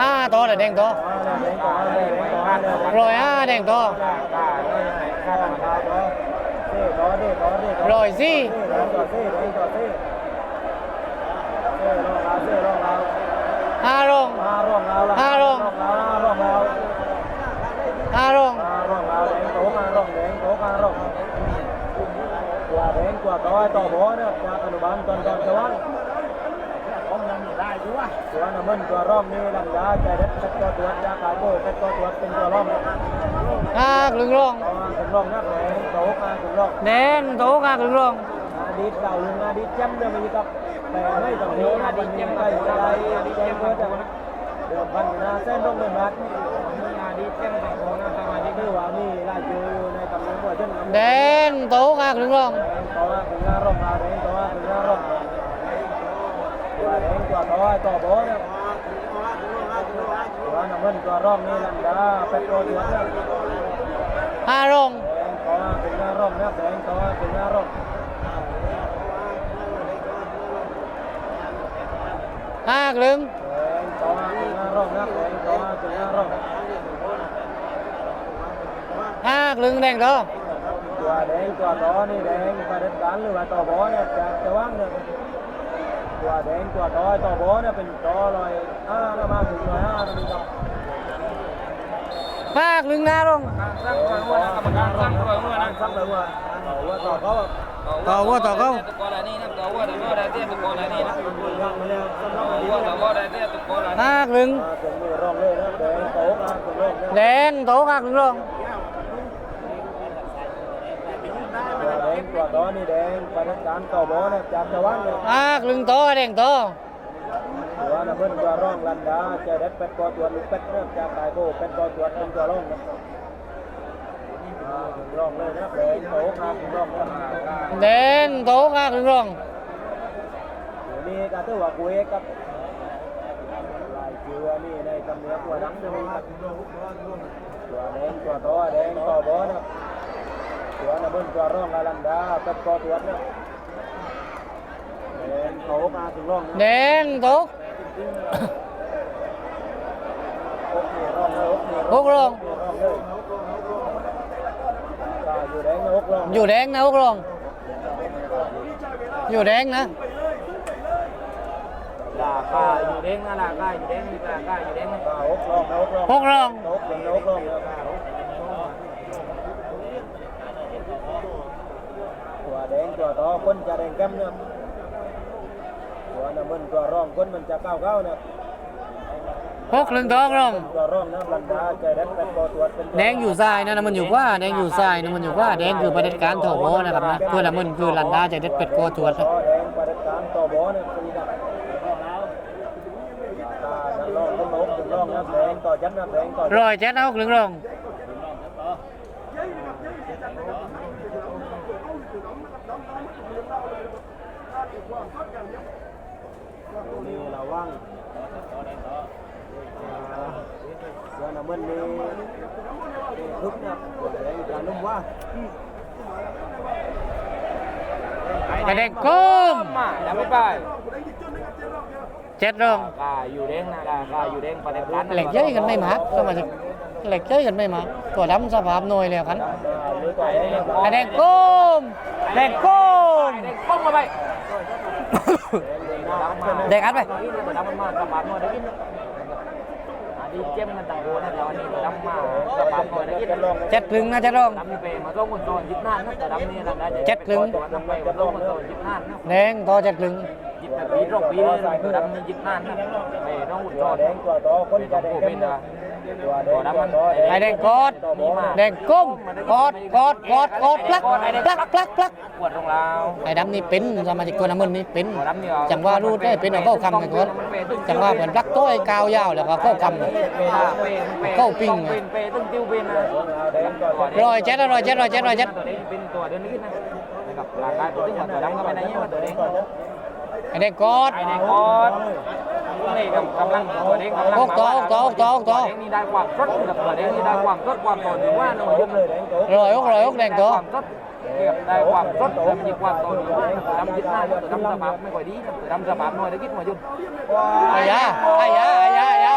ห้าตัวแต่แดงตัวร้อยห้าแดงตัวร้อยสี่ห้าลงห้าลงห้าลงกว่าแดงกว่าต่อยต่อบอเนี่ยจากอนุบาลตอนตอนสว่างผมยัง ได้ด้วยตัวน้ำมันตัวร่องนี่ลังยาใจเด็ดเป็นตัวตรวจยาขายโบเป็นตัวตรวจเป็นตัวร่องห้าครึ่งลงต่อมาถึงร่องนักแหงโตมาถึงร่องแดงโตห้าครึ่งลงอดีตเก่าลุงอดีตแจ่มเนี่ยมีกับแต่ไม่ต้องเลี้ยงอดีตแจ่มไปอะไรอดีตแจ่มเพื่อจะเดือดพันนะเส้นร่องเดินรัดมีอดีตแจ่มแต่ของนะสมาชิกคือว่ามีรายชื่ออยู่ในตำแหน่งหัวเช่นแดงโตห้าครึ่งลงต่อมาถึงหน้าร่องมาแดงต่อมาถึงหน้าร่อง ตัวแดงตัวต่อต่อบเนี่ยตัวน้ำมันตัวร่องนี่ลังยาเป็นตัวตรวเนี่ยห้าลงแดงต่อมาถึงหน้าร่องนะแดงต่อมาถึงหน้าร่องห้าครึ่งแดงต่อมาถึงหน้าร่องนะแดงต่อมาถึงหน้าร่องห้าครึ่งแดงตัวตัวแดงตัวต่อนี่แดงประเด็นการหรือว่าต่อบอเนี่ยจะจะว่างเนี่ย ตัวแดงตัวต่อต่อบอเนี่ยเป็นต่อลอยห้าแล้วมาถึงลอยห้าแล้วมีกับห้าครึ่งหน้าลงสร้างตัวหัวนะกรรมการสร้างตัวหัวนะสร้างตัวหัวหัวต่อเขาต่อว่าต่อเขาตะโกนอะไรนี่นะตะโกนอะไรนี่ได้เตี้ยตะโกนอะไรนี่นะยังไม่แล้วสำหรับตะวันนี้โกนตะโกนอะไรเตี้ยตะโกนอะไรห้าครึ่งถึงมือร่องเลยนะแดงโตมาถึงร่องแดเนี่ยงโตห้าครึ่งลง ตัวแด งตัวต่อนี่แดงประเด็นการต่อบอเนี่ยจะจะว่างเนี่ยห้าครึ่งโตแดงโตตัวน้ำมันตัวร่องลันดาเจเด็ดเป็ดตัวตัวลูกเป็ดเนี่ยจะตายโบเป็ดตัวตัวเป็นตัวร่องนะถึงร่องเลยนะแดงโตมาถึงร่องแดงโตห้าครึ่งลงนี่ก็ถือว่าคุยกับลายเชือนี่ในตำเนียบตัวดังจะมีกับตัวแดงตัวโตแดงตัวบอนะ ตัวน้ำมันตัวร่องลันดาเป็ดตัวตัวเนี่ยแดงโตมาถึงร่องแดงโตโอเคร่องเลยหกลงอยู่แดงนะหกร่องอยู่แดงนะหกลงอยู่แดงนะลาคาอยู่เด้งนะลาคาอยู่เด้งลาคาอยู่เด้งนะหกร่องหกร่องหกลงหกร่องหกร่อง ตัวแดงตัวต่อคนจะแดงแก้มเนี่ยตัวน้ำมันตัวร่องคนมันจะก้าวก้าวเนี่ยหกครึ่งโตลงตัวร่องนะลันดาใจแดงเป็นตัวตัวเป็นแดงอยู่ซ้ายนะน้ำมันอยู่ขวาแดงอยู่ซ้ายน้ำมันอยู่ขวาแดงคือประเด็จการโถโบนะครับนะเพื่อน้ำมันคือลันดาจะเด็ดเป็ดโกตรวจต่อแดงประเด็นการต่อบอเนี่ยตีดับตาดันร่องคนหกถึงร่องนะแดงต่อยันนะแดงต่อร้อยเจ็ดนะหกครึ่งลงนี่ระวั งเดี๋ยวน้ำมันนี่ทุกนี่ยแดงจะนุ่มว่ากระเด็กก้มมาอย่าไม่ไปเจ็ดลงลาอยู่เด้งนะลาอยู่เด้งประเด็นการเหล็กเย้ยกันไม่มากก็มาจากเหล็กเย้ยกันไม่มาตัวดำสภาพหน่วยเลยกันหรือต่อยเนี่ยกระเด็กก้มแดงก้มเด้งป้ องมาไปเด็กอัดไปตัวดำมันมากระบาดมาได้กินอดีเจ็มกันต่างโกนะแต่วันนี้ตัวดำมากระบาดมาได้กินเจ็ดครึ่งนะเจ็ดลงดำนี่ไปมาต้องคนโซนยิบนานนะแต่ดำนี่ลังได้ตัวดำไปมาต้องคนโซนยิบนานนะแดงต่อเจ็ดครึ่งยิบแต่ปีรอบปีเลยตัวดำนี่ยิบนานนะไปต้องคนโซตัวนแดงตัวต่อคนจะแดงเข้มนะตัวแดงตัวต่อไอแดงกอดแดงก้มกอดกอดกอดกอดพลักพลักพลักพลักปวดตรงเราไอ้ดำนี่เป็นสมาชิกตัวน้ำมันนี่เป็นจังว่ารูดได้เป็นเอาเข้าคำไอ้คนจังว่าเหมือนรักโต้ไอ้กาวยาวแล้วก็เข้าคำเข้าปิ้งเป็นเปตึ้งติวเป็นนะแดงตัวต่อร้อยเจ็ดรอยเจ็ดรอยเจ็ดรอยเจ็ดตัวนี้เป็นตัวเดินขึ้นนะนะครับหลักการตัวตึ้งตัวดำก็ไอ้แดงกอดไอ้เด้งกอด นี่กำลังตัวเด้งกำลังนี่ได้ความสดตัวเด้งนี่ได้ความสดความต่อหรือว่าหนึ่งเลยแดงตัวร้อยหกร้อยหกแดงตัวความสดแดเก็บได้ความสดแล้วมันมีความโตหนึ่งมาตัวดำยึดหน้าตัวดำสภาพไม่ค่อยดีตัวดำสภาพน้อยได้คิดมายุ่นไอ้ยาไอ้ยาไอ้ยาไอ้ยา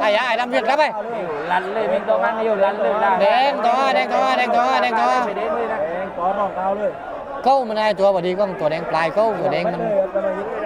ไอ้ยาไอ้ดำเวียนครับไปลันเลยเป็นตัวมันอยู่ลันเลยได้แดงตัวแดงตัวแดงตัวแดงตัวไปเด้เลยนะแดงต่อรองเท้าเลย câu mình ai tua vào đi con tua đen plai câu tua đen mình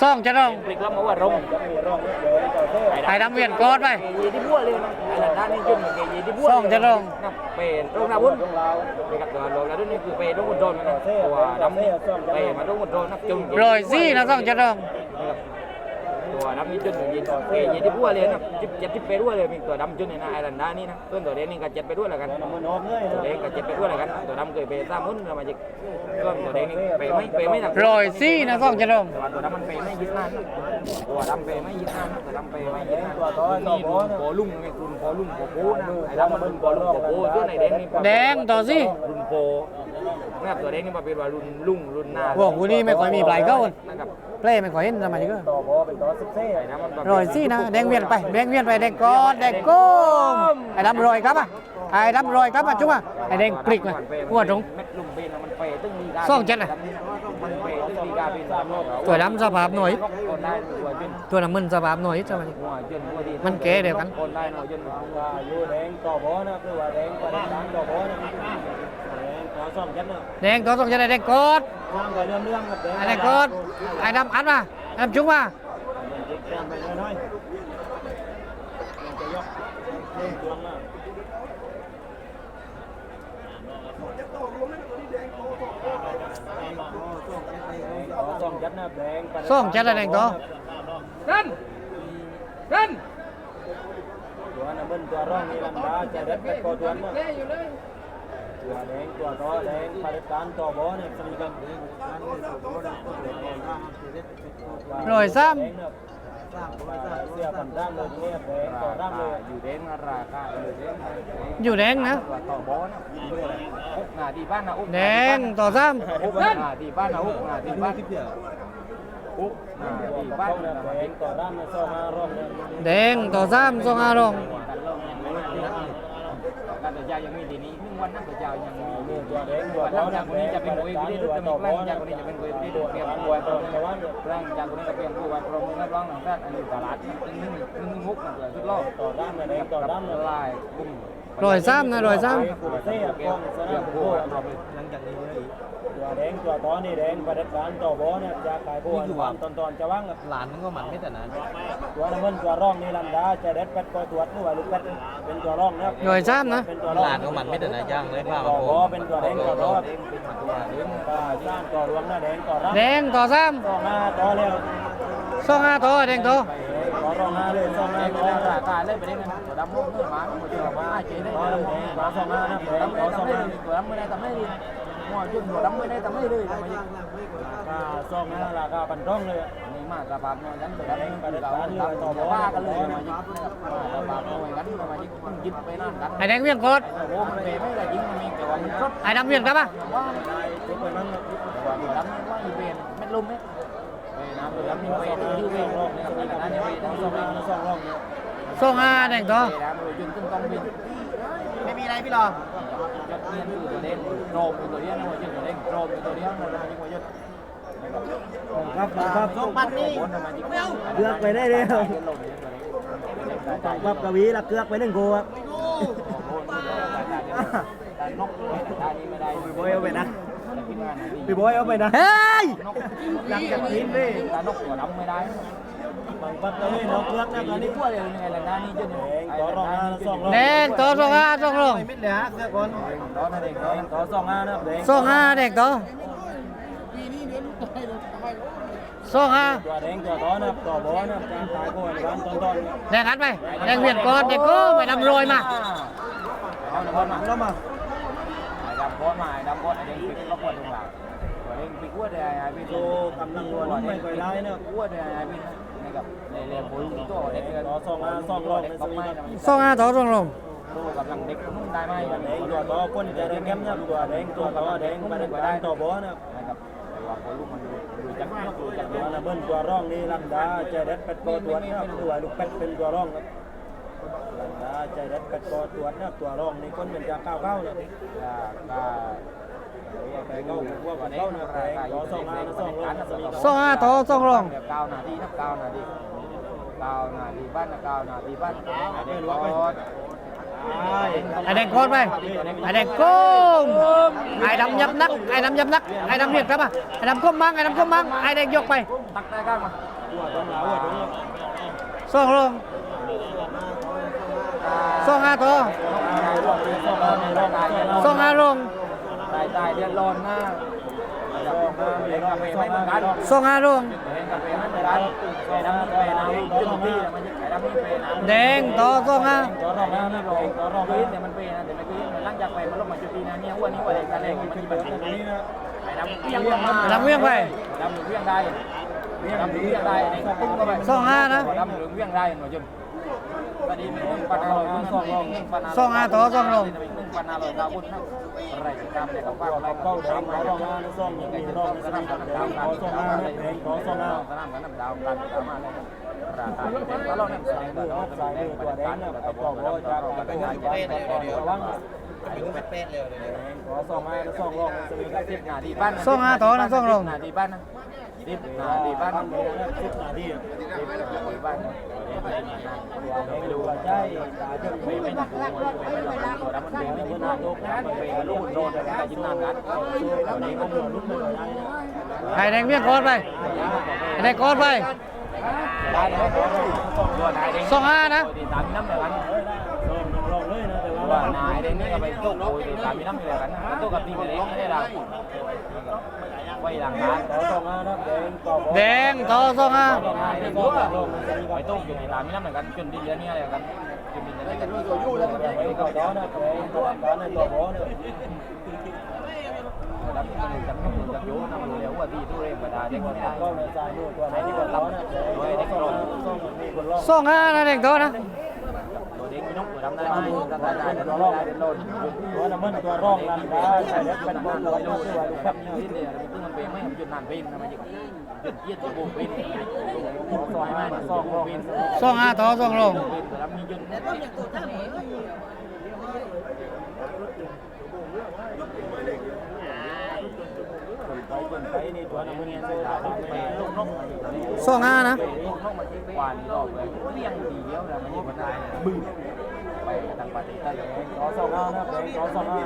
ซ่องเจ็ดรองพลิกแล้วมาว่ารงจะมีร่องนิดเดียวต่อเสียไอ้ดำเวียนก้อนไปยีที่บัวเลยนะไอ้ด้านนี้จุ่มเกยีที่บัวซ่องจะลงนะเป็นตรงนาบุญของเราไปกับตัวลงแล้วนี่คือไปตรงบนโดนนะตัวดำนี่ไปมาตรงบนโดนนักจุ่มรอยซี่นะซ่องเจ็ดรอง ตัวดำนี่จุ่มยีตัวเกยีที่บัวเลยนะจิบเจ็ดที่ไปด้วยเลยมีตัวดำจุ่มในนะไอ้ด้านนี้นะต้นตัวแดงนี่ก็เจ็ดไปด้วยแล้วกันน้ำมันออกเลยตัวแดงก็เจ็ดไปด้วยแล้วกันตัวดำเคยไปสร้างมุ้นมาจิต้นตัวแดงนี่ไปไม่ไปไม่หนักรอยซี่นะซ่องเจ็ดรองตัวตัวดำมันเปไม่ยึดนั่นตัวดำเปไม่ยึดนั่นตัวดำเปไม่ยึดนั่นนี่ลุงโปลุงไงคุณโปลุงโปโป้นะไอ้ดำมันลุงโปลุงโปโป้ตัวไหนแดงนี่แดงต่อซี่รุนโป นะครับตัวแดงนี่มาเป็นว่ารุนลุงรุนหน้าพวกกูนี่ไม่ค่อยมีปลายเก้านะครับเปล่ไม่ค่อยเห็นทำไมก็ต่อบอเป็นต่อสิบเซ่ไอ้น้ำมันรอยซี่นะแดงเวียนไปแดงเวียนไปแดงก้อนแดงก้มไอ้ดำรอยครับอะไอ้ดำรอยครับอะจุ๊บอะไอ้แดงกลิกอะหัวตรงเม็ดลุงเป็นมันเปตึ้งดีกาซ่องเจ็ดน่ะมันเปตึ้งดีกาเป็นสามโลกตัวดำสภาพหน่อยคนได้หัวจนตัวน้ำมันสภาพหน่อยทำไมหัวจนหัวดีมันแก่เดียวกัน คนได้หัวจน อยู่แดงต่อบอนะคือว่าแดงประเด็นการต่อบอนะแดงต่อสองยัดนะ แดงตัวต้องจะได้แดงก้อน ว่างกับเรื่องเรื่องกับแดง ไอ้แดงก้อนไอ้ดำอัดมาไอ้ดำจุ๊บมา ไปน้อยจะยกเล่นดวงนะสองยัดนะแดง ซ่องจะได้แดงตัว นั่นนั่น ตัวนั้นมันตัวร่องนี่ลำดาจะเด็ดเป็นตัวตัวนะตัวแดงตัวต่อแดงประเด็นการต่อบอเนี่ยสนิกัน รอยซ้ เสียผันด้ามเลยเนี่ยแดงต่อด้ามเลย อยู่เด้งราคาอ ยู่เด้งำอยู่แดงนะต่อบอลอุ วันนะอุกแดงต่อซ้อุกงาที่บ้านนะอุกงาที่บ้านอุกงาที่บ้างต่อด้ามในซองห้าร่องเนี่ยำแดงต่อซ้ำสองอารมณ์การตัวเจ้ายังมีดีนี้หนึ่งวันนั่นตัวเจ้ายังมีนี่ตัวแดงตัวหลัต่องจากคนนี้จะเป็นโวยไม่ได้ดูจะมีแรงจากคนนี้จะเป็นโวยไม่ได้ดูเปรียบมวตรงนี้ว่างจากคนนี้จะเปรียบมวยโปรโมชั่นร้องหลังด้านอันนี้ตลาดนึงนึ่งนึ่งมุกนเกิดขึ้นรอบต่อด้ามแดงต่อด้านลายกุ้งรอยซ้ำนะรอยซ้เสียกล้องสเรื่นาองมพวโบ้กเราหลังจากนี้ แดงตัวต่อนี่แดงประเด็นการต่อบอเนี่ยจะขายพวกตอนตอนจะว่างหลานมันก็มันไม่แต่นั้นตัวน้ำมันตัวร่องนี่ลำดาจะเด็ดเป็ดก็ตรวจหรือว่าลูกเป็ดเป็นตัวร่องนะครับำรอยซ้ำนะเป็นตัวร่องหลานก็มันไม่แต่นั้นย่างเลยว่าต่อบอเป็นตัวแดงต่อรอบเป็นตัวเลี้ยงก็สร้างต่อรวงหน้าแดงต่อรับแดงต่อซ้ต่อหน้าต่อแล้วำสองอาต่อแดงต่อต่อรองหน้าเลยต่อหน้าไอ้ต่อคนราคาเล่นไปได้นะตัวดำมุกเนื้อหมาตัวเจอมาเจ๊ได้ต่อตัวเลยดำมาสองหน้านะแดงดำไม่ต่อได้สองทำหไม่น้าดีตัวดำไม่ได้ทำไม่ดี หัวจุดตัวดำไม่ได้ทำไม่เลยทำไมก็สองหน้าราคาปันร่องเลยนี่มาสภาพน้อยกันตัวดำตัวดำต่อว่ากันเลยมาจิกสภาพน้อยกันมาจิกมันจิบไปนั่นกันไอ้แดงเวียนก้อนโอ้มันเปไม่ได้ยิงมันมีแต่ว่ามันสดไอ้ดำเวียนครับอะว่าทุกคนนั้นว่าตัวดำว่าอีเวนเม็ดลมเนี่ยน้ำตัวดำมีเวนยืดเวนรอบนะครับขณะนี้เวนทั้งสองเวนทั้งสองรอบเนี่ยสองอาแดงต่อไม่มีอะไรพี่รอ จดเนียนคือตัวเด่นโรมเป็นตัวเดียวนะหัวจนตัวเด่นโรมเป็นตัวเดียวนะหัวจนครับครับสองปันนี่เลือกไปได้เลยครับกวีละเกือกไปหนึ่งโกครับการนกตานี้ไม่ได้โบยเอาไปนะเพี่บอยเอาไปนะเฮ้ยนกหลังจากนี้เลยตานกตัวดำไม่ได้ ปัดเลยนกเลือกนะอัอันนนี้นี้พวกเดียวยังไงล่ะนะนี่จ้าหนึ่งต่อรองห้าสองรองแดงต่อสองห้าสองลงไม่มิดเลยฮะเสื้อก่อนต่อนั่นเองแดงต่อสองห้านะครับแดงสองห้าแดงต่อสองห้าตัดงต่อนะต่อบอนะครับการตายก้ในบ้านต้นต้นแดงหันไปแดงเวียนก่อนแดงก็ไปดำโรยมาเอาหนึ่งคนมาแล้วมาดำโคตรมาไอ้ดำโคตรไอ้เด้งปิดก็ควรตรงหลังตัวเด้งปิดวัวเดียไอ้ปิดโชว์กำลังวัวนุ่มไม่ค่อยได้นะครับวัวเดียไอ้ปิดนี่ กับในเรื่องปุ๋ยตัวเด็กเกินต่อสองห้าสองรองในเด็กสก็วีไม่ครับสองห้าต่อสองลงตัวกำลังเด็กนุ่มได้ไหมตัวแดงตัวต่อคนจะแดงเข้มนะครับตัวแดงตัวต่อแดงมาในบ้านต่อบอนะครับนะครับแต่ว่าปุ๋ยลูกมันดูจักนกดูจักตัเยวอะระเบิ้ลตัวร่องนี่ลังดาใจเด็ดเป็ดโตตัวนะครับตัวลูกเป็ดเป็นตัวร่องครับลังดาใจเด็ดเป็ดโตตัวนะครับตัวร่องนี่คนเป็นจะก้าวเข้านะก็แต่ก็ว่าคนเข้านะแต่ต่อสองห้าสองรอง สวีสองห้าต่อสองลงเดี๋ยวเก้านาทีนับเก้านาทีเก้านาทีบ้านนะเก้านาทีบ้านเด็กรอดไอ้แดงโคตรไปไอ้แดงโก้มไอ้ดำยับนักไอ้ดำยับนักไอ้ดำเรียกครับอะไอ้ดำก้มมั่งไอ้ดำก้มมั่งไอ้แดงยกไปตักได้ก้างมาหัวต้องหลาหัวต้องสองลงสองห้าต่อสองห้าลงตายตายเดือดร้อนมากเด็กกาแฟไม่เหมือนกันสองห้าลงเด็กกาแฟไม่เหมือนกันไอ้ดำนี่เปน้ำจุดที่มันไอ้ดำนี่เปน้ำแดงต่อสองฮาต่อรองห้านะต่อต่อรองคืห้านเนี่ยมันเปนะแต่ไม่คืนมันร่างจากไปมันลงมาจุดที่นะเนี่ยอ้วนนี่ว่าเด็กกันเองมันแบบนี้นะไอ้ำเพี้ยงมาดำเวียงไปดำหรือเพี้ยงได้ดำหรือเพี้ยงได้ในตุ้งก็ไปสองห้านะดำหรือเพี้ยงได้หน่อยจุน ตอนนี้มีหนึ่งปันห้าร้อยสองรองหนึ่งปันห้าสองห้าต่อสองลงหนึ่งปันห้าร้อยเก้าบุญนะอะไรจะทำในกับต่ว่าออะไรเก้าแดงต่อรองห้านะสองมีรองสนามแดงต่อสองห้านะแดงต่อสองห้าสนามกันน้ำดาวกันดาวมาเลยราคาที่เป็นแล้วเราเนี่ยแสดงดูตัวออกสายดูตัวแดงนะไอ้ต่อโบจะไปงานยันต่อระวังต่อสองห้านะสองรองสวีกันสิบนาทีบ้านสองห้าต่อนะสองลงนาทีบ้านนะสิบนาทีบ้านสิบนาทีสิบนาทีบ้านไม่รู้ว่า ใช่ไม่ไม่ไม่ไม่หนักตัวไม่หนักตัวแล้วมันเป็นไม่หนักตัวมันเป็นลูกโดนแต่ยินนานนัดตอนนี้ก็เหลือรุ่นไม่ได้นะไอ้แดงเวียงก่อนไปไอ้แดงก่อนไปได้เลยตัวนายเด้งสองห้านะตีตามน้ำเลยกันลองลองเลยนะแต่ตัว่าวนายเด้งนี่ก็ไปตู้โตีตามน้ำเลยกันตู้กับตีเล็กไม่ได้ละ ไว้หลังร้านต่อสองห้านแดงต่อแดงต่อสองานายเด้งตัวไปตู้อยู่ในตามน้ำเหมือนกันจนดีเดือนนี้อะไรกันจนดีเดือนนี้กันอยู่อยู่แล้วแดงต่อต่อนะแดงต่อต่อในต่อโบนะรับมันจับต้อจับยูนำดูแล้วว่าที่ตู้เร่งกระดาษเด็กคนได้ก็ในใจนู่นตัวไหนที่คนต่อนะแดงต่อสองสองมีคนรอบสองห้านะแดงต่อนะ เด็กมีนกตัวดำได้ไหมดำได้ได้เป็นรองเดินรอดตัวน้ำมันตัวร่องลันดาใส่เล็กเป็นบอลตัวนู้นชื่อว่าลูกแป๊แป๊บบนึงที่เนี่ยมันเป็นไม่จุดนานเป็นทำไมันจุดเยี่ยตัวบุกเป็นซอยไม่ซองเป็นสองห้าต่อซองลงเป็นตัวดำมีจุด ไปคนไปนี่ตัวน้ำมันเนี่ยใส่องห้านะบึ้งไปต่างประเทศเดียวแล้วมันยิ่งมันได้บึ้งไปทางปฏิทินต่อสองห้านะแดงต่อสองห้า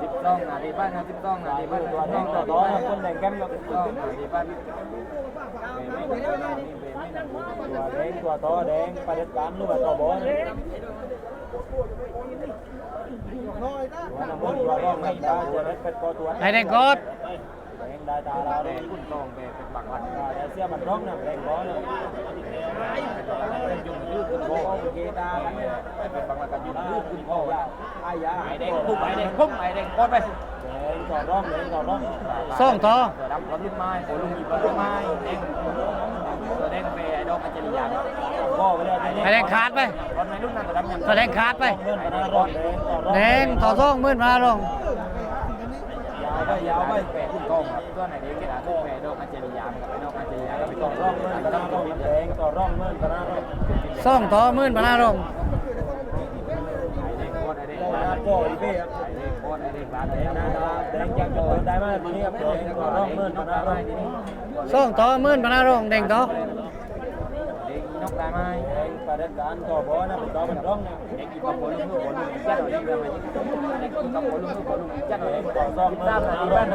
สิบสองนาทีบ้านนะสิบสองนาทีบ้านตัวนี้องต่อนาทีต่อนคนแดงแก้มกับสิบสองนาทีบ้าน ตัวแดงตัวต่อแดงประเด็จการหรือว่าต่อบอลตัวน้ำมันตัวร่องลันดาจะเล็กเป็นตัวตัวไอ้แดงกดแดงได้ตาเราแดเลยงคุณตองเป็นบางวันได้เสียมันร้องนะแดงบอลนเป็นยุงยืดขึ้นคอเกตาเป็นบางวันกันยุงยืดขึ้นคออายาไอแดงปุ๊บไอแดงปุ๊บไอแดงกดไปแดงต่อร่องแดงต่อร่องสองต่อตัวดำเขาลุ่นไม้โผลุงหยิบต้นไม้แดงตัวแดง ปย์ไอดอกอัจฉริยะก็ไปเลยไอ้แดงขาดไปรถในรุ่นนั้นตัวดำยังตัวแดงขาดไปเงินปนาร่องแดงต่อร่องแดงต่อสองหมื่นมาลงยาวไปยาวไปเปย์ขึ้นกองครับตัวไหนเด็กก็ได้เปย์ดอกอัจฉริยะกับไอดอกอัจฉริยะก็ไปต่ต่ออร่ร่อองงเงินปนาร่องแดงต่อร่องเงินปนาร่องสองต่อหมื่นมาลงไอแดงโคตรไอแดงก็ร้านนาไอโก้อีเบ้ครับแดงโคตรไอแดงร้านแดไองแดนางดาแดงยังจะเดินได้มากทีนี้ครับแดงต่อร่องเงินปนาร่องสองต่อหมื่นมาลงแดงต่อ เด็กนกได้ไหม แดงไปประเด็นการต่อบอนะเป็นต่อเป็นร่องนะเด็กกินกับโปลุงโปลุงจัดเอาเด็กมาเด็กกินกับโปลุงโปลุงจัดเอาเด็กต่อซ่อมตามนาทีบ้าน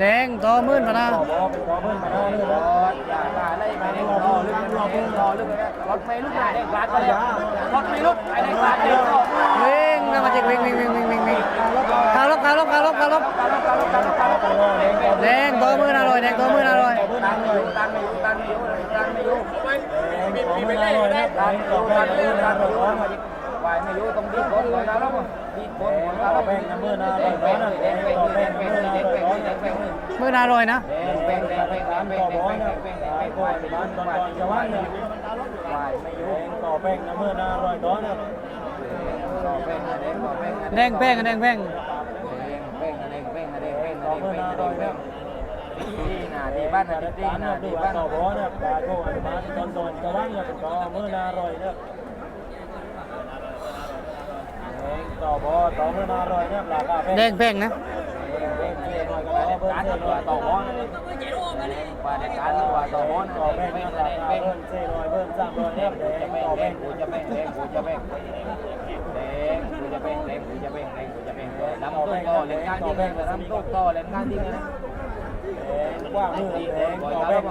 แดงต่อสองหมื่นพนาลงติดตามนาทีบ้านติดตามนาทีบ้านติดตามนาทีบ้านต้องไปตามไปกินบ้านซ่อมในร่องเฟซบุ๊กนี่ไหมกันที่เราเรื่องมันเยยาวอะไปการยาวไปต้มแบบนั้นเลยครับบอกลาวเริ่มมาเลยหมื่นพนานะรับรถเพิ่มไปเด็กต่อเรื่องเด็กต่อเรื่องเด็กต่อเรื่องแดงต่อหมื่นพนาต่อบอเป็นต่อเพิ่มมาเลยรถอย่ามาไล่ไปเด็กต่อเรื่องเด็กต่อเรื่องรถไม่ลุกไหนเด็กกลาดไปเลยรถไม่ลุกไอ้เด็กกลาดเด็กต่อวิ่งนะมาจิกวิ่งวิ่งวิ่งวิ่งวิ่งวิ่งคาลบคาลบคาลบคาลบแดงต่อหมื่นอร่อยแดงต่อหมื่นอร่อยตังไม่อยู่ตังไม่อยู่ตังไม่อยู่ตังไม่อยู่ต่อไม่ได้เลยนะตังต่อไม่ไม่อยู่ได้ตังเลไม่ยอยู่นะตังไม่อยู่วายไม่อยู่ต้องดีคนเลยนะแล้ว ดีคนของเราต่อแบ่งน้ำเมื่อนาเลยร้อนนะแดงแดงต่อแดแบ่งน้ำงเมื่อนางเลยแดงร้อนแดงแดงหมื่นอร่อยนะแดงแดงแดงแดงการแดต่อบองนะแดงต่อนบ้านตอนก่อนจะว่างนะวายไม่อยู่ต่อแบ่งน้ำเมื่อนาร้อยร้อนนะต่อแป้งแดงต่อแป้งแดงแป้งดีบ้านนาดีกานานะดีบ้านต่อบอนะปลาโก้อันมาตอนตอนจะว่างนะเป็นต่อเมื่อนาร้อยนะ ต่อบอต่อเมื่อนาร้อยนะปลาปลาแป้งแดงแป้งนะการตัวต่อหม้อว่าในการว่าต่อหม้อต่อแป้แป้งงแดนะงปลาแป้งเพิ่มเส้นร้อยเพิ่มสามร้อยเนี่ยแดจะงแป้งต่อแดแป้งงกูจะแป้งแดงกูจะแป้งแดงกูจะแป้งแดงกูจะแป้งแดงกูจะแป้งลำต้นต่อเล่นงานที่แดงลำต้นต่อเล่นงานที่นั่นแดงกว้างมือแดงต่อแป้ง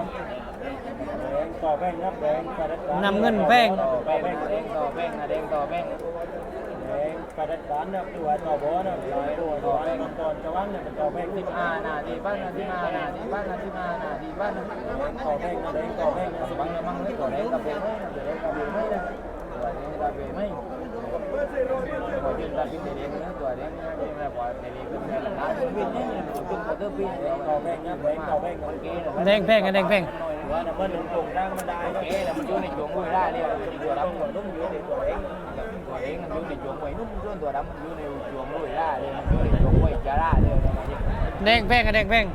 แดงต่อแป้งนับแดงประดับนำเงินแป้งต่อแป้งแดงต่อแป้งแดงต่อแป้งแด งประดับการนับตัวต่อบอนะลายตัวต่อแป้งตอนจะว่างเนี่ยมันต่อแป้งสิที่บห้านาทีบ้านนาทีห้านาทีบ้านนาทีห้านาทีบ้านต่อแป้งนะแดงต่อแป้งนะบางอย่างมันไม่ตัวแดงกับเบลไม่ตัวแดงกับเบลไม่นะตัวแดงกับเบลไม่ตัวจริงกับพี่เด็กนะตัวแดงนะที่มาบอในนี้เป็นอะไรนะวิ่งนี่จุดกระตือปีนต่อแป้งนะแดงต่อแป้งมันเก๋แดงแป้งแดงแป้งว่านี่ยมันหนึ่งตรงร่างมันได้เก๋แล้วมันอยู่ในช่วงมือได้เลยตัวดำตัวนุ่มอยู่ในตัวเอง ตัวเองมันอยู่ในช่วงมือนุ่มส่วนตัวดำมันอยู่ในช่วงมือได้เลยมันอยู่ในช่วงมือจะได้เลยแดงแป้งแดงแป้ง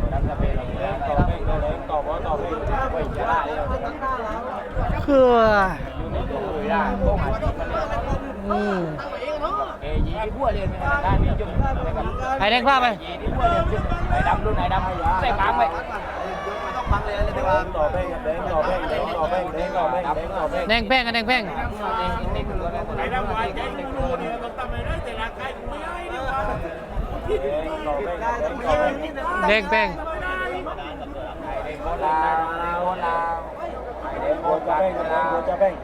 ตัวดำจะเป็นแดงต่อแป้งแดงต่อบอต่อแป้งมือจะได้เลยคืออยู่ในช่วงมือได้พวกอาชีพมันเนี่ยอืมเอยีที่พวกเรียนเป็นการนิยมนะครับไอ้แดงผ้าไปยีที่พวกเรียนจุดไหนดำรุ่นไหนดำใส่ปังไป ต่อแป้งแดงต่อแป้งแดงต่อแป้งแดงต่อแป้งแดงต่อแป้งแดงแป้ง แดงแป้งไหนดำวายใจกูเนี่ยต้องทำอะไรได้แต่ละใครไม่ได้ดีกว่าต่อแป้งแดงต่อแป้งแดงแป้งไอเด็กโบราณโบราณไอเด็กโบโคจะราณแป้ง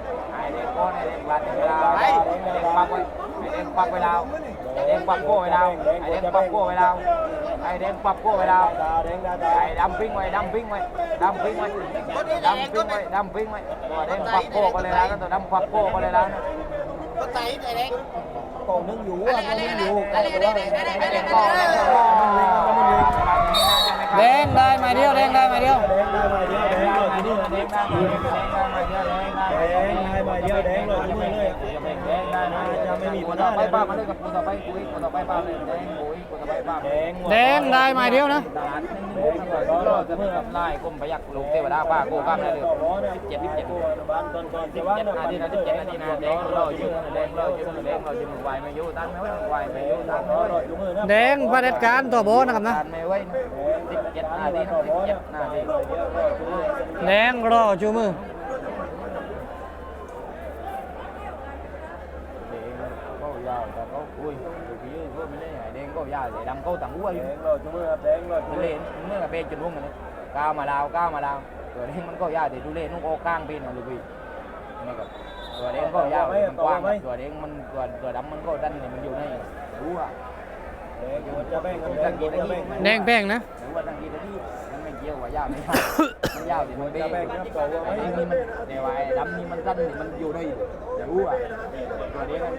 เว แดลางโคจะแป้งไอเด็กโบไอเด็กบาดเวลาไอเด็กปักไว้ไอเด็กปักเวลาไอเด็กปักโก้เวลาไอเด็กปักโก้เวลาไอเด็กปักโก้เวลาดาแดงดาดาไอ้ดำปิ้งไว้ดำปิ้งไว้ดำปิ้งไว้ดำปิ้งไว้ดำปิ้งไว้ตัวเด้งควักโก้ก็เลยแล้วตัวดำควักโก้ก็เลยแล้วกองนึงอยู่อะกองนึงอยู่กองตัวไอ้เด็กก็เล่นก็แดงได้มาเดียวแดงได้มาเดียวแดงได้มาเดียวแดงเลยทีนี้เด้งได้เด้งได้มาเดียวเด้งได้แดงได้มาเดียวแดงเลยทีนี้เลยเด้งได้ นะจะไม่มีคนต่อไปป้ามาเลยกับคนต่อไปปุ้ยคนต่อไปป้าเลยแดงปุ้ยคนต่อไปป้าแดงแดงได้หมาเดียวนะตลาดนึงรอจะเมื่อไล่ก้มไปยักลูกเทวดาป้าโก้ข้ามได้เลยสิบเจ็ดสิบเจ็ดสิบเจ็ดนาทีนะสิบเจ็ดนาทีนะแดงรอยู่แดงรอยู่แดงรอยู่ไหวไม่ยู่ตันไม่ไหวไหวไม่ยู่ตันไม่ไหวแดงประเด็จการต่อโบนะครับนะไม่ไหวสิบเจ็ดนาทีสิบเจ็ดนาทีแดงรอจูมือ ก็ยาว แต่ก็อุ้ยพี่ก็ไม่ได้แดงก็ยาวเลยดำก็ต่างหัวอแดยู่งรออยู่มือแดงรออยู่มืเล่อนเมื่อเป็นจุดวงกันเลยก้าวมาดาวก้าวมาดาวตัวนี้มันก็ยาวแต่ดูเล่นนุ่งโอ้ก้างเป็นนะลูกพี่นี่กับตัวเด้งก็ยาวมันกว้างตัวเด้งมันตัวตัวดำมันก็ดันมันอยู่ในรู้อะแดงอยู่จะแบ่งกันแดงอยู่จะแบ่งแดงแป้งนะหรือว่าตั้งกี่นาทีมันไม่เกี่ยวว่ายาวไม่ยาวมันยาวแต่มันเบ้จะแบ่งครับต่อว่าไอ้ไม่นี่มันเดี๋ยวไอ้ดำนี่มันสั้นมันอยู่ในรู้อะตัวนี้มันก็ยาวแต่เป็นมันยาวมันเบ้ไอ้ดำมัน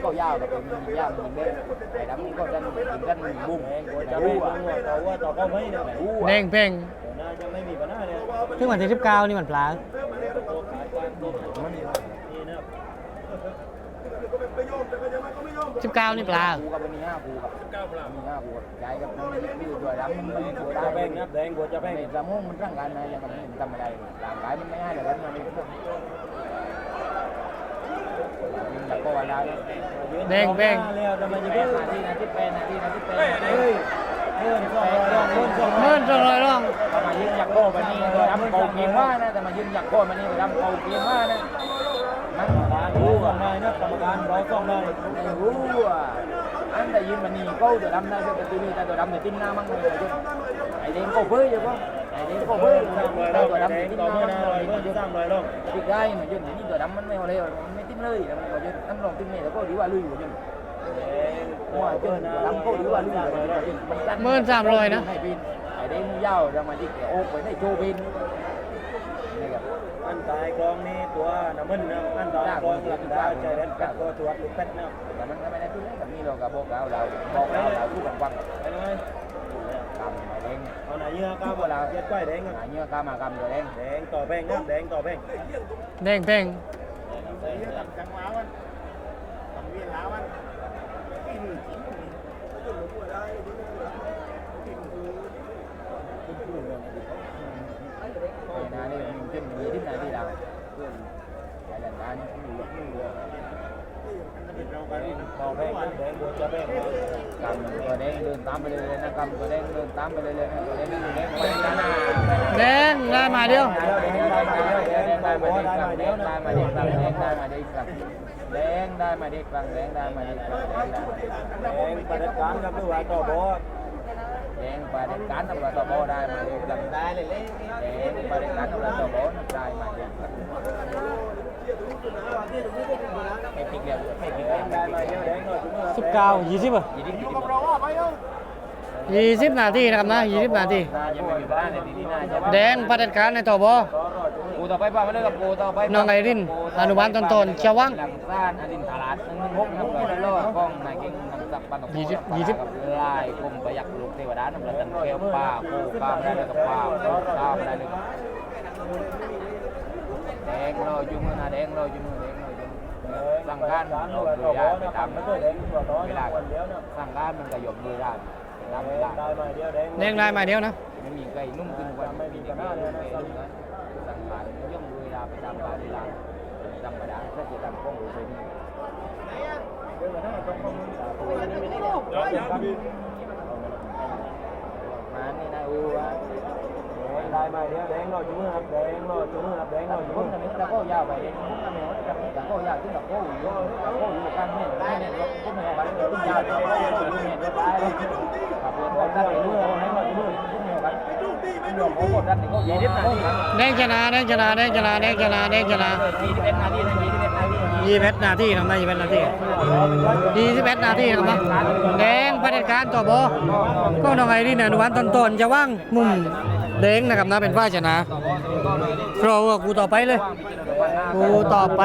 ก็สั้นมันสั้นมันบุ้งแดงกูจะจะแบ่รู้งอะต่อว่าต่อก็ไม่เนี่ยรู้แดอะงแป้งน่าจะไม่มีปัญหาเนี่ยถึงวันที่สิบเก้านี่มันปลาตัวขาดการตัวมันนี่นะสิบเก้านี่ปลา กูกับมีห้ากูกับมีห้ากูใจกับนี่ตัวดำมันมันตัวจะได้แบ่งครับแดงกว่าจะแบ่งในสมองมันร่างกายมันยังมันทำอะไรร่างกายมันไม่ให้เลยมันมัน แต่ก็เวลาแดงแบ่ง แล้วทำไมจะแปเพิ่ดมนาทีนาทีแปดนาทีนาทีแปดเฮ้ยเพิ่มสองร้อยเพิ่มสองร้เมื่ออยสองร้อยร่องแต่มายืนหยักโบมันนี่ตัวดำเกาเกียงว่านะแต่มายืนหยักโบมันนี่ตัวดำเกาเกียงว่านะมันการรู้กันได้นะกรรมการร้อยสองได้ไม่รู้อะอันแต่ยืนมันนี่ก็ตัวดำได้แต่ตัวนี้แต่ตัวดำเนี่ยติ้งหน้ามั่งเลยไอ้เด้งก็เฟ้ยอยู่ก็ไอ้เด้งก็เฟ้ยสามร้อยแต่รอบตัวแดดำเนี่ยงติ้งต่อหน้าเมื่อมั่งนะเลร้อยยเพิ่มสามร้อยรอบติดได้มายืนนี่ตัวดำมันไม่เอาเลยมันไม่ติ้ง เลยแล้วมันก็ยืนน้ำลงติ้งเนี่ยแล้วก็ดีว่าลุยอยู่ยืนแดงว่าเพิ่ยืมนนะตัวดำก็ดีว่าลุยอยู่มันจัดเมื่อสามร้อยนะ ให้บินไอ้เด้งยาวเรามาดิโอ้ไปได้โจบินนี่ครับอันตายกองนี่ตัวน้ำมันนะอันตายกองหลังได้ใจแดนกัดตัวตัวเป็ดนะแต่มันก็ไม่ได้ตุ้นกับนี่เรากับบอกเราเราบอกเราเราพูดกันฟังไปเลยกำไอ้เด้งเอาไหนเยื่อก้าวเวลาเย็ดก้อยแดงหาเนื้อกามากำตัวเด้งแดงต่อแป้งครับแดงต่อแป้งแดงแป้ง ไอ้นานี่มันขึ้นมีที่ไหนที่เราไอ้ดันดานี่ต่อแป้งแดงบัวจะแป้งกำตัวเด้งเดินตามไปเลยนะกำตัวเด้งเดินตามไป เลยเลยนะตัวเด้งเด้งไปหน้าแดงได้มาเดียวแดงได้มาเด็กแดงได้มาเด็กแดงได้มาเด็กแดงได้มาเด็กแดงได้มาเด็กแดงได้มาเด็กแดงได้มาเด็กแดงประดับการครับด้วยต่อบอแดงไปเด็กการตำรวจตบได้มาเด็กได้เลยแดงไปเด็กการตำรวจตบได้มาเด็กไม่ปิดเลยไม่ปิดเลยได้มาเยอะแดงหน่อยสิบเก้ายี่สิบอะยี่สิบยี่สิบนาทีนะครับนะยี่สิบนาทีแดงประเด็จการในต่อบอ กูต่อไปป้ามาเลยกับกูต่อไปน้องไอรินอนุบาลต้นๆเชียววังหลังซ่านอดินตลาดหนึ่งหกหนึ่งร้อยโลกล้องนายเก่งนำสับปันกับยี่สิบยี่สิบกับลายกลมประยักลูกเทวดานำระตันเกลียวป้าโคป้าไม่ได้เลยกับป้าป้าไม่ได้เลยแดงรออยู่มือนะแดงรออยู่มือแดงรออยู่มือสั่งการเราต่อดูบยาอไปนะตามไม่เคยแดงตัวต่อเวลาวันเดียวนะสั่งการมันก็หยบมือได้ตามเวลาได้มาเดียวแดงแดงได้มาเดียวนะไม่มีใครนุ่มขึ้นกว่าไม่มีกันหน้าเลยนะสั่งการย่อมเวลาไปตามเวลาธรรมดาถ้าจะทำกล้องดูไปนี่ มานี่นายอูว่าได้มาเดียวแดงรอจุ่มครับแดงรอจุ่มครับแดงรอแต่จุ่ผมมทำให้ตะโก้ยาวไปเองผมทำให้ตะโก้ยาวขึ้นตะโก้อยู่ตะโก้อยู่กันเนี่ยเนี่ยรถก็ไม่เอาไปเลยขึ้นยาวเลยเนี่ยรถได้เลยขับรถก็ได้เลยให้มาดูขึ้นเนี่ยกันขึ้นยอมโอ้โหดันนี่ก็ยี่สิบนาทีแดงชนะแดงชนะแดงชนะแดงชนะแดงชนะยี่สิบเอ็ดนาที ยี่สิบเอ็ดนาทียี่สิบเอ็ดนาทีนะครับนะยี่สิบเอ็ดนาทียี่สิบเอ็ดนาทีนะครับนะแดงประเด็จการต่อบอก็น้องไอรินอนุบาลต้นๆจะว่างมุมแดงนะครับนะเป็นฝ้ายชนะต่อก็ต่อก็เลยโปรกูต่อไปเลยกูต่อไป